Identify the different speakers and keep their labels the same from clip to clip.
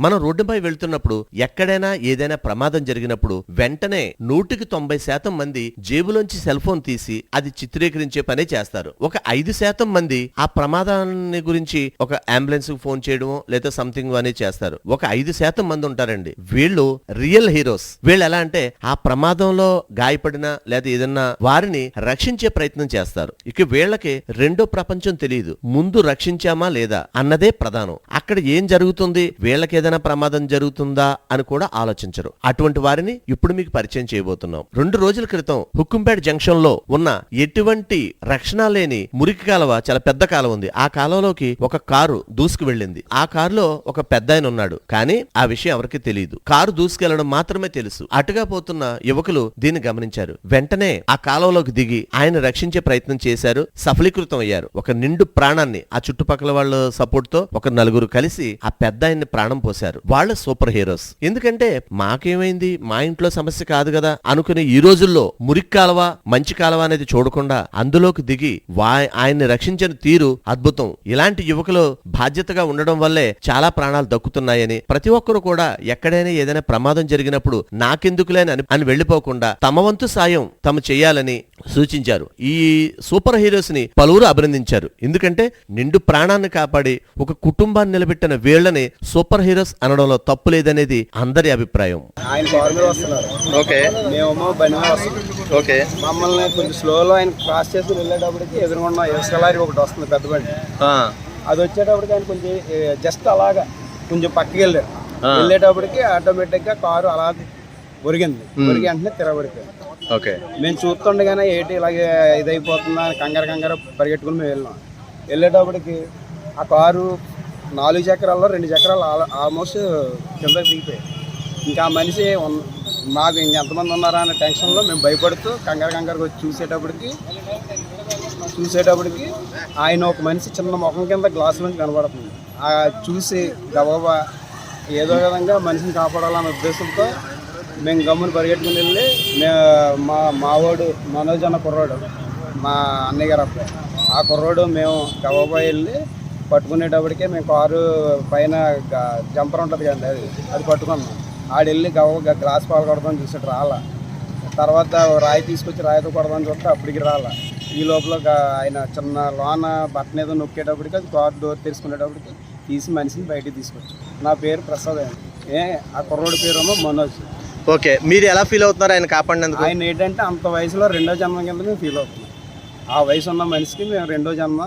Speaker 1: మనం రోడ్డుపై వెళ్తున్నప్పుడు ఎక్కడైనా ఏదైనా ప్రమాదం జరిగినప్పుడు వెంటనే నూటికి తొంభై శాతం మంది జేబులోంచి సెల్ ఫోన్ తీసి అది చిత్రీకరించే పనే చేస్తారు. ఒక ఐదు శాతం మంది ఆ ప్రమాదాన్ని గురించి ఒక అంబులెన్స్కు ఫోన్ చేయడమో లేదా సంథింగ్ అని చేస్తారు. ఒక ఐదు శాతం మంది ఉంటారండి. వీళ్ళు రియల్ హీరోస్. వీళ్ళు ఎలా అంటే ఆ ప్రమాదంలో గాయపడిన లేదా ఏదన్నా వారిని రక్షించే ప్రయత్నం చేస్తారు. ఇక వీళ్ళకి రెండో ప్రపంచం తెలియదు. ముందు రక్షించామా లేదా అన్నదే ప్రధానం. అక్కడ ఏం జరుగుతుంది? వీళ్ళకేదైనా ఏదైనా ప్రమాదం జరుగుతుందా అని కూడా ఆలోచించరు. అటువంటి వారిని ఇప్పుడు మీకు పరిచయం చేయబోతున్నాం. రెండు రోజుల క్రితం హుక్కుంపేట జంక్షన్లో ఉన్న ఎటువంటి రక్షణ లేని మురికి కాలువ చాలా పెద్ద కాలువ ఉంది. ఆ కాలువలోకి ఒక కారు దూసుకు వెళ్ళింది. ఆ కారులో ఒక పెద్ద ఆయన ఉన్నాడు. కానీ ఆ విషయం ఎవరికి తెలియదు. కారు దూసుకెళ్ళడం మాత్రమే తెలుసు. అటుగా పోతున్న యువకులు దీన్ని గమనించారు. వెంటనే ఆ కాలువలోకి దిగి ఆయన రక్షించే ప్రయత్నం చేశారు. సఫలీకృతం అయ్యారు. ఒక నిండు ప్రాణాన్ని ఆ చుట్టుపక్కల వాళ్ళ సపోర్ట్తో ఒక నలుగురు కలిసి ఆ పెద్ద ఆయన్ని ప్రాణం పోశారు వాళ్ళ సూపర్ హీరోస్. ఎందుకంటే మాకేమైంది? మా ఇంట్లో సమస్య కాదు కదా అనుకుని ఈ రోజుల్లో మురికి కాలువ మంచి కాలువ అనేది చూడకుండా అందులోకి దిగి వా ఆయన్ని రక్షించిన తీరు అద్భుతం. ఇలాంటి యువకులు బాధ్యతగా ఉండడం వల్లే చాలా ప్రాణాలు దక్కుతున్నాయని ప్రతి ఒక్కరు కూడా ఎక్కడైనా ఏదైనా ప్రమాదం జరిగినప్పుడు నాకెందుకులేని అని అని వెళ్ళిపోకుండా తమ వంతు సాయం తమ చేయాలని సూచించారు. ఈ సూపర్ హీరోస్ని పలువురు అభినందించారు. ఎందుకంటే నిండు ప్రాణాన్ని కాపాడి ఒక కుటుంబాన్ని నిలబెట్టిన వీళ్ళని సూపర్ హీరో హీరోస్ అనడంలో తప్పు లేదనేది అందరి అభిప్రాయం.
Speaker 2: ఆయన కారు మీద వస్తున్నారు.
Speaker 1: ఓకే.
Speaker 2: మేమేమో బండి మీద వస్తున్నాం.
Speaker 1: ఓకే.
Speaker 2: మమ్మల్ని కొంచెం స్లోలో ఆయన క్రాస్ చేసి వెళ్ళేటప్పటికి ఎదురుగున్న ఇసుకలారి ఒకటి వస్తుంది పెద్ద బండి. అది వచ్చేటప్పటికి ఆయన కొంచెం జస్ట్ అలాగా కొంచెం పక్కకి వెళ్ళారు వెళ్ళేటప్పటికి ఆటోమేటిక్గా కారు అలా ఒరిగింది. ఒరిగి వెంటనే తిరగబడిపోయింది.
Speaker 1: ఓకే.
Speaker 2: మేము చూస్తుండగానే ఏంటి ఇలాగే ఇదైపోతుందా అని కంగారు కంగారు పరిగెట్టుకుని మేము వెళ్ళాం. వెళ్ళేటప్పటికి ఆ కారు నాలుగు చక్రాల్లో రెండు చక్రాలు ఆల్- ఆల్మోస్ట్ కిందకి దిగిపోయాయి. ఇంకా ఆ మనిషి మాకు ఇంకెంతమంది ఉన్నారా అనే టెన్షన్లో మేము భయపడుతూ కంగారు కంగారు వచ్చి చూసేటప్పటికి చూసేటప్పటికి ఆయన ఒక మనిషి చిన్న ముఖం కింద గ్లాస్ నుంచి కనబడుతుంది. ఆ చూసి గబగబా ఏదో విధంగా మనిషిని కాపాడాలన్న ఉద్దేశంతో మేము గమ్మును పరిగెట్టుకుని వెళ్ళి మా మావాడు మనోజ్ అన్న కుర్రాడు మా అన్నయ్య గారు అబ్బాయి. ఆ కుర్రాడు మేము గబగబా వెళ్ళి పట్టుకునేటప్పటికే మేము కారు పైన జంపర్ ఉంటుంది కదండి అది అది పట్టుకున్నాం. ఆడు వెళ్ళి గబగబా గ్లాస్ పాలు కొడదాం చూసాడు రాలా. తర్వాత రాయి తీసుకొచ్చి రాయితో కొడదాం చూస్తే అప్పటికి రాలా. ఈ లోపల ఆయన చిన్న లోన బట్టన్ ఏదో నొక్కేటప్పటికి అది కార్ డోర్ తెరుచుకునేటప్పటికి తీసి మనిషిని బయటికి తీసుకొచ్చి నా పేరు ప్రసాద్ అండి. ఏ ఆ కుర్రోడి పేరేమో మనోజ్.
Speaker 1: ఓకే మీరు ఎలా ఫీల్ అవుతున్నారు ఆయన కాపాడినందుకు?
Speaker 2: ఆయన ఏంటంటే అంత వయసులో రెండో జన్మ కింద మేము ఫీల్ అవుతున్నాం. ఆ వయసు ఉన్న మనిషికి మేము రెండో జన్మ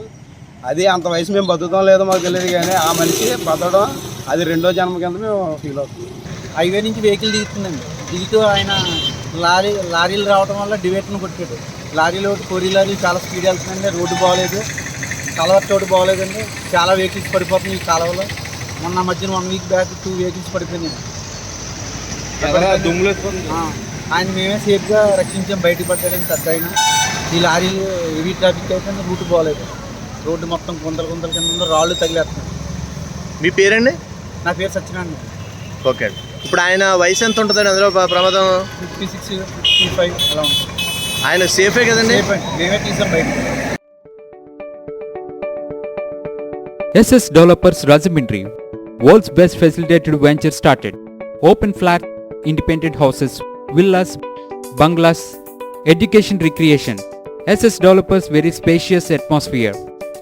Speaker 2: అది అంత వయసు మేము బతుకుతాం లేదో మాకు తెలియదు కానీ ఆ మనిషి బతకడం అది రెండో జన్మ కింద మేము ఫీల్ అవుతున్నాం
Speaker 3: హైవే నుంచి వెహికల్ దిగుతుందండి. దిగుతూ ఆయన లారీ లారీలు రావడం వల్ల డివేట్ను కొట్టాడు. లారీలో కొరి లారీలు చాలా స్పీడ్ వెళ్తుందండి. రోడ్డు బాగోలేదు. కలవర్ రోడ్డు బాగోలేదండి. చాలా వెహికల్స్ పడిపోతున్నాయి ఈ కాలువలో మొన్న మధ్యన one week back two vehicles పడిపోయినాయి. ఆయన మేమే సేఫ్గా రక్షించాం. బయటకు పడ్డాడని పెద్ద ఆయన. ఈ లారీలు హెవీ ట్రాఫిక్ అయితే రూట్ బాగోలేదు. రోడ్డు మొత్తం గుంతలు గుంతల కింద ఉంది, రాళ్ళు తగిలేస్తున్నాయి
Speaker 1: మీ పేరండి
Speaker 3: నా పేరు సత్యనారాయణ
Speaker 1: ఓకే ఇప్పుడు ఆయన వయసు ఎంత ఉంటుందండి అందులో ప్ర- ప్రమాదం
Speaker 3: ఫిఫ్టీ సిక్స్ ఫిఫ్టీ ఫైవ్ అలా ఉంటుంది
Speaker 1: ఆయన సేఫే కదండి
Speaker 3: సేఫ్ అండి మేమే తీసాం బయట
Speaker 4: SS Developers Rajamindri, world's best facilitated venture started. Open flat, independent houses, villas, bungalows, education recreation. SS Developers very spacious atmosphere.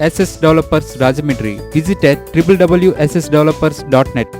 Speaker 4: SS Developers Rajamindri. Visit at www.ssdevelopers.net.